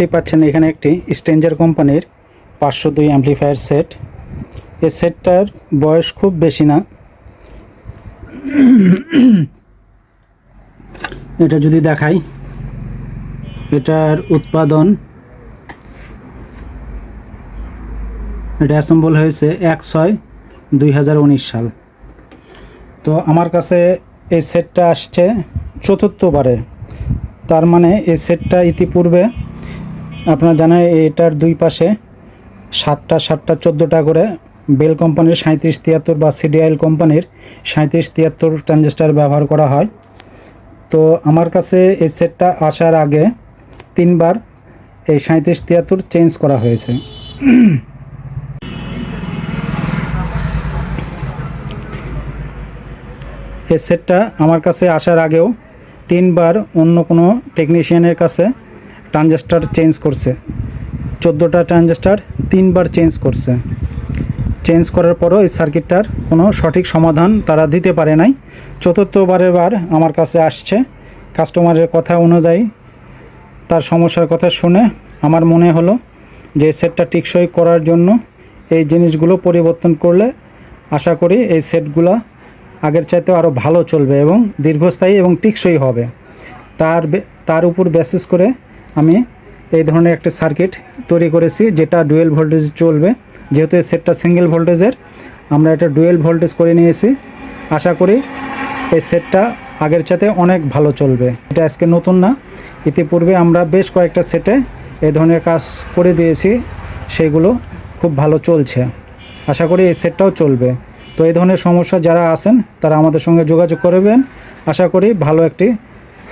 দেখতেই পাচ্ছেন এখানে একটি স্ট্রেঞ্জার কোম্পানির পাঁচশো দুই অ্যাম্পলিফায়ার সেট এই সেটটার বয়স খুব বেশি না। এটা যদি দেখাই, এটার উৎপাদন এটা অ্যাসেম্বল হয়েছে এক ছয় দুই সাল। তো আমার কাছে এই সেটটা আসছে চতুর্থবারে। তার মানে এই সেটটা ইতিপূর্বে আপনারা জানেন এটার দুই পাশে সাতটা সাতটা, চোদ্দোটা করে বেল কোম্পানির সাঁত্রিশ তিয়াত্তর বা সিডিআইএল কোম্পানির সাঁত্রিশ তিয়াত্তর ট্রানজিস্টার ব্যবহার করা হয়। তো আমার কাছে এই সেটটা আসার আগে তিনবার এই সাঁত্রিশ তিয়াত্তর চেঞ্জ করা হয়েছে। এই সেটটা আমার কাছে আসার আগেও তিনবার অন্য কোনো টেকনিশিয়ানের কাছে ট্রানজিস্টার চেঞ্জ করছে। চোদ্দোটা ট্রানজিস্টার তিনবার চেঞ্জ করছে। চেঞ্জ করার পরও এই সার্কিটটার কোনো সঠিক সমাধান তারা দিতে পারে নাই। চতুর্থবারের বার আমার কাছে আসছে। কাস্টমারের কথা অনুযায়ী তার সমস্যার কথা শুনে আমার মনে হলো যে সেটটা টিকসই করার জন্য এই জিনিসগুলো পরিবর্তন করলে আশা করি এই সেটগুলো আগের চাইতে আরও ভালো চলবে এবং দীর্ঘস্থায়ী এবং টিকসই হবে। তার তার উপর বেসিস করে আমি এই ধরনের একটা সার্কিট তৈরি করেছি যেটা ডুয়েল ভোল্টেজ চলবে। যেহেতু এই সেটটা সিঙ্গেল ভোল্টেজের আমরা এটা ডুয়েল ভোল্টেজ করে নিয়েছি। আশা করি এই সেটটা আগের চাইতে অনেক ভালো চলবে। এটা আজকে নতুন না। ইতিপূর্বে আমরা বেশ কয়েকটা সেটে এই ধরনের কাজ করে দিয়েছি। সেগুলো খুব ভালো চলছে। আশা করি এই সেটটাও চলবে। তো এই ধরনের সমস্যা যারা আছেন, তারা আমাদের সঙ্গে যোগাযোগ করবেন। আশা করি ভালো একটি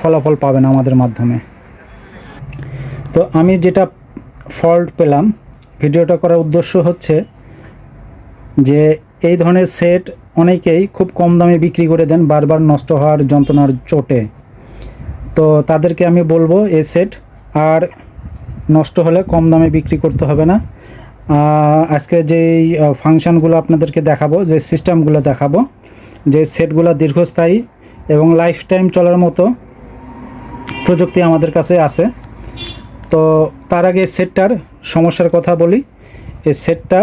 ফলাফল পাবেন আমাদের মাধ্যমে। তো আমি যেটা ফল্ট পেলাম, ভিডিওটা করার উদ্দেশ্য হচ্ছে যে এই ধরনের সেট অনেকেই খুব কম দামে বিক্রি করে দেন, বারবার নষ্ট হওয়ার যন্ত্রণার চোটে। তো তাদেরকে আমি বলব এই সেট আর নষ্ট হলে কম দামে বিক্রি করতে হবে না। আজকে যেই ফাংশানগুলো আপনাদেরকে দেখাবো, যে সিস্টেমগুলো দেখাবো, যে সেটগুলো দীর্ঘস্থায়ী এবং লাইফ টাইম চলার মতো প্রযুক্তি আমাদের কাছে আছে। তো তার আগে সেটটার সমস্যার কথা বলি। এই সেটটা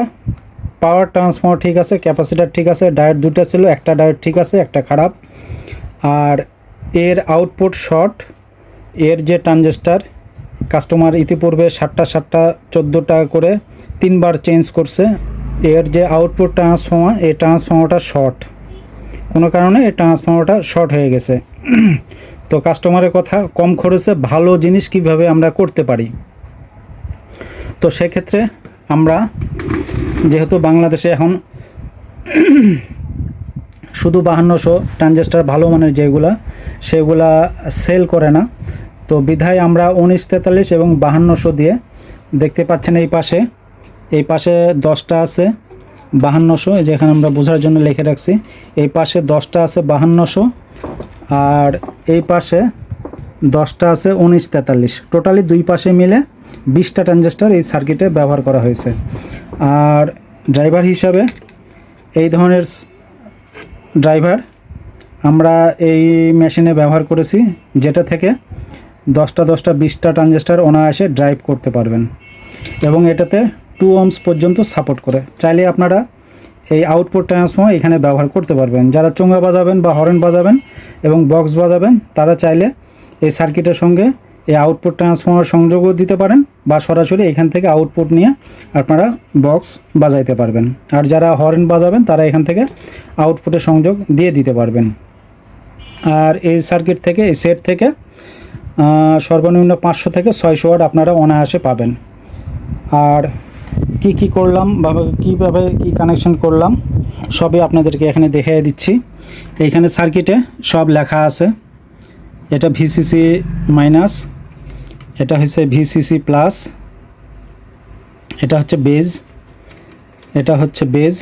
পাওয়ার ট্রান্সফর্মার ঠিক আছে ক্যাপাসিটার ঠিক আছে ডায়েট দুটো ছিল, একটা ডায়েট ঠিক আছে, একটা খারাপ। আর এর আউটপুট শর্ট এর যে ট্রানজিস্টার কাস্টমার ইতিপূর্বে সাতটা সাতটা, চোদ্দোটা করে তিনবার চেঞ্জ করছে। এর যে আউটপুট ট্রান্সফর্মার এই ট্রান্সফর্মারটা শর্ট কোনো কারণে এই ট্রান্সফর্মারটা শর্ট হয়ে গেছে। তো কাস্টমারের কথা, কম খরচে ভালো জিনিস কীভাবে আমরা করতে পারি? তো সেক্ষেত্রে আমরা যেহেতু বাংলাদেশে এখন শুধু বাহান্নশো ট্রানজেস্টার ভালো মানের যেগুলা, সেগুলা সেল করে না। তো বিধায় আমরা উনিশ তেতাল্লিশ এবং বাহান্নশো দিয়ে দেখতে পাচ্ছেন এই পাশে এই পাশে দশটা আছে বাহান্নশো যেখানে আমরা বোঝার জন্য লিখে রাখছি, এই পাশে দশটা আছে বাহান্নশো আর এই পাশে দশটা আছে, উনিশ, তেতাল্লিশ। টোটালি দুই পাশে মিলে বিশটা ট্রানজিস্টার এই সার্কিটে ব্যবহার করা হয়েছে। আর ড্রাইভার হিসাবে এই ধরনের ড্রাইভার আমরা এই মেশিনে ব্যবহার করেছি, যেটা থেকে দশটা দশটা, বিশটা ট্রানজিস্টার অনায়াসে ড্রাইভ করতে পারবেন। এবং এটাতে টু ওমস পর্যন্ত সাপোর্ট করে। চাইলে আপনারা এই আউটপুট ট্রান্সফর্ম এখানে ব্যবহার করতে পারবেন। যারা চোঙ্গা বাজাবেন বা হরেন বাজাবেন এবং বক্স বাজাবেন, তারা চাইলে এই সার্কিটের সঙ্গে এই আউটপুট ট্রান্সফর্মার সংযোগও দিতে পারেন বা সরাসরি এখান থেকে আউটপুট নিয়ে আপনারা বক্স বাজাইতে পারবেন। আর যারা হরেন বাজাবেন, তারা এখান থেকে আউটপুটে সংযোগ দিয়ে দিতে পারবেন। আর এই সার্কিট থেকে, এই সেট থেকে সর্বনিম্ন পাঁচশো থেকে ছয়শো ওয়াট আপনারা অনায়াসে পাবেন। আর কি কি করলাম, বা কীভাবে কি কানেকশন করলাম, সবই আপনাদেরকে এখানে দেখিয়ে দিচ্ছি। এইখানে সার্কিটে সব লেখা আছে। এটা ভিসিসি মাইনাস এটা হচ্ছে ভিসিসি প্লাস এটা হচ্ছে বেজ এটা হচ্ছে বেজ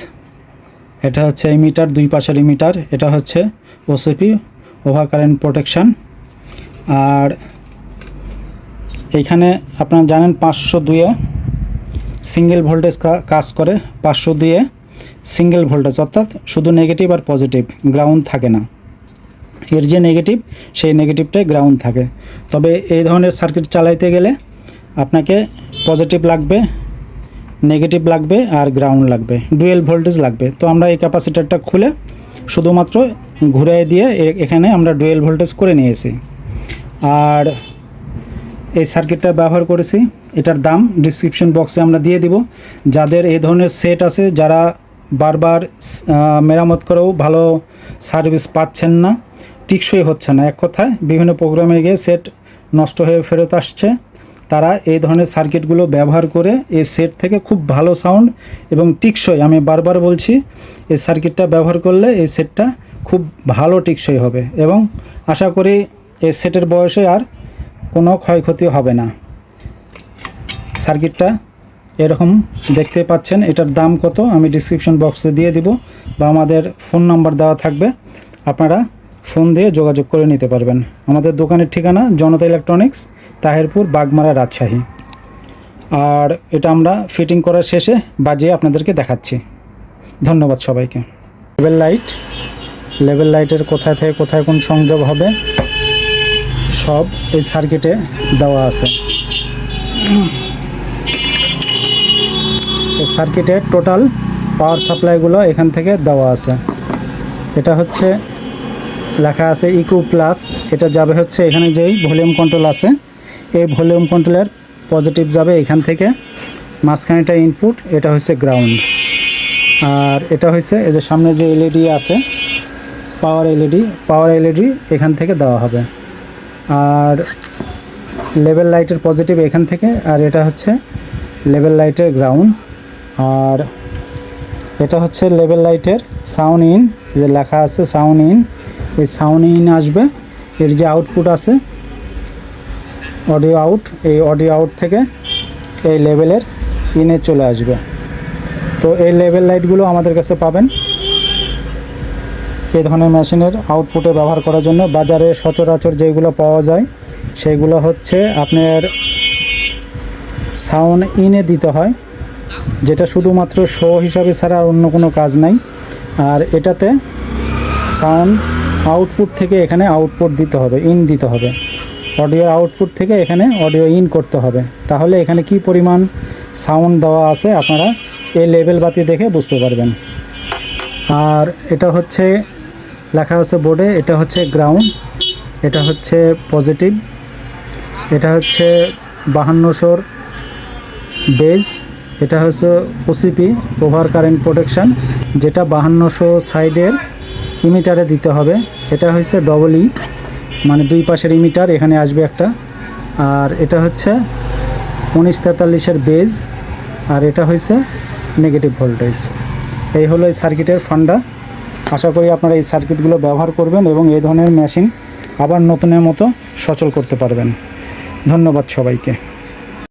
এটা হচ্ছে ইমিটার দুই পাশের ইমিটার এটা হচ্ছে ওসিপি ওভার কারেন্ট প্রোটেকশান আর এইখানে আপনারা জানেন পাঁচশো দুয়ে সিঙ্গেল ভোল্টেজ কাজ করে পাঁচশো দিয়ে সিঙ্গেল ভোল্টেজ অর্থাৎ শুধু নেগেটিভ আর পজিটিভ গ্রাউন্ড থাকে না। এর যে নেগেটিভ সেই নেগেটিভটাই গ্রাউন্ড থাকে। তবে এই ধরনের সার্কিট চালাইতে গেলে আপনাকে পজিটিভ লাগবে নেগেটিভ লাগবে আর গ্রাউন্ড লাগবে ডুয়েল ভোল্টেজ লাগবে। তো আমরা এই ক্যাপাসিটারটা খুলে শুধুমাত্র ঘুরিয়ে দিয়ে এখানে আমরা ডুয়েল ভোল্টেজ করে নিয়েছি। আর এই সার্কিটটা ব্যবহার করেছি। এটার দাম ডিসক্রিপশন বক্সে আমরা দিয়ে দিব। যাদের এই ধরনের সেট আছে, যারা বারবার মেরামত করেও ভালো সার্ভিস পাচ্ছেন না, টিকসই হচ্ছে না। এক কথায়, বিভিন্ন প্রোগ্রামে গিয়ে সেট নষ্ট হয়ে ফেরত আসছে। তারা এই ধরনের সার্কিটগুলো ব্যবহার করে এই সেট থেকে খুব ভালো সাউন্ড এবং টিকসই, আমি বারবার বলছি, এই সার্কিটটা ব্যবহার করলে এই সেটটা খুব ভালো টিকসই হবে। এবং আশা করি এই সেটের বয়সে আর কোনো ক্ষয়ক্ষতি হবে না। সার্কিটটা এরকম দেখতে পাচ্ছেন, এটার দাম কত আমি ডিসক্রিপশন বক্সে দিয়ে দিব বা আমাদের ফোন নাম্বার দেওয়া থাকবে, আপনারা ফোন দিয়ে যোগাযোগ করে নিতে পারবেন। আমাদের দোকানের ঠিকানা জনতা ইলেকট্রনিক্স তাহেরপুর, বাগমারা, রাজশাহী। আর এটা আমরা ফিটিং করার শেষে বাজিয়ে আপনাদেরকে দেখাচ্ছি। ধন্যবাদ সবাইকে। লেভেল লাইট লেভেল লাইটের কোথায় থেকে কোথায় কোন সংযোগ হবে? সব এই সার্কিটে দেওয়া আছে। এই সার্কিটের টোটাল পাওয়ার সাপ্লাইগুলো এখান থেকে দেওয়া আছে। এটা হচ্ছে, লেখা আছে ইকো প্লাস এটা যাবে হচ্ছে এখানে যেই ভলিউম কন্ট্রোল আছে, এই ভলিউম কন্ট্রোলের পজিটিভ যাবে এখান থেকে। মাঝখানেটা ইনপুট এটা হচ্ছে গ্রাউন্ড আর এটা হচ্ছে এই যে সামনে যে এলইডি আছে পাওয়ার এলইডি পাওয়ার এলইডি এখান থেকে দেওয়া হবে। আর লেভেল লাইটের পজিটিভ এখান থেকে, আর এটা হচ্ছে লেভেল লাইটের গ্রাউন্ড। আর এটা হচ্ছে লেভেল লাইটের সাউন্ড ইন যে লেখা আছে সাউন্ড ইন। এই সাউন্ড ইন আসবে, এর যে আউটপুট আছে, অডিও আউট, এই অডিও আউট থেকে এই লেভেলের ইনে চলে আসবে। তো এই লেভেল লাইটগুলো আমাদের কাছে পাবেন। এই ধরনের মেশিনের আউটপুটে ব্যবহার করার জন্য বাজারে সচরাচর যেগুলো পাওয়া যায়, সেগুলো হচ্ছে আপনার সাউন্ড ইনে দিতে হয়, যেটা শুধুমাত্র শো হিসাবে ছাড়া আর অন্য কোনো কাজ নাই। আর এটাতে সাউন্ড আউটপুট থেকে এখানে আউটপুট দিতে হবে ইন দিতে হবে। অডিও আউটপুট থেকে এখানে অডিও ইন করতে হবে। তাহলে এখানে কি পরিমাণ সাউন্ড দেওয়া আছে আপনারা এই লেভেল বাতি দেখে বুঝতে পারবেন। আর এটা হচ্ছে লেখা আছে বোর্ডে, এটা হচ্ছে গ্রাউন্ড এটা হচ্ছে পজিটিভ এটা হচ্ছে বাহান্নশোর বেজ এটা হচ্ছে ওসিপি ওভার কারেন্ট প্রোটেকশন যেটা বাহান্নশো সাইডের ইমিটারে দিতে হবে। এটা হচ্ছে ডবল ই মানে দুই পাশের ইমিটার এখানে আসবে একটা। আর এটা হচ্ছে উনিশ তেতাল্লিশের বেজ আর এটা হচ্ছে নেগেটিভ ভোল্টেজ এই হলো এই সার্কিটের ফান্ডা আশা করি আপনারা এই সার্কিটগুলো ব্যবহার করবেন এবং এই ধরনের মেশিন আবার নতুনের মতো সচল করতে পারবেন। ধন্যবাদ সবাইকে।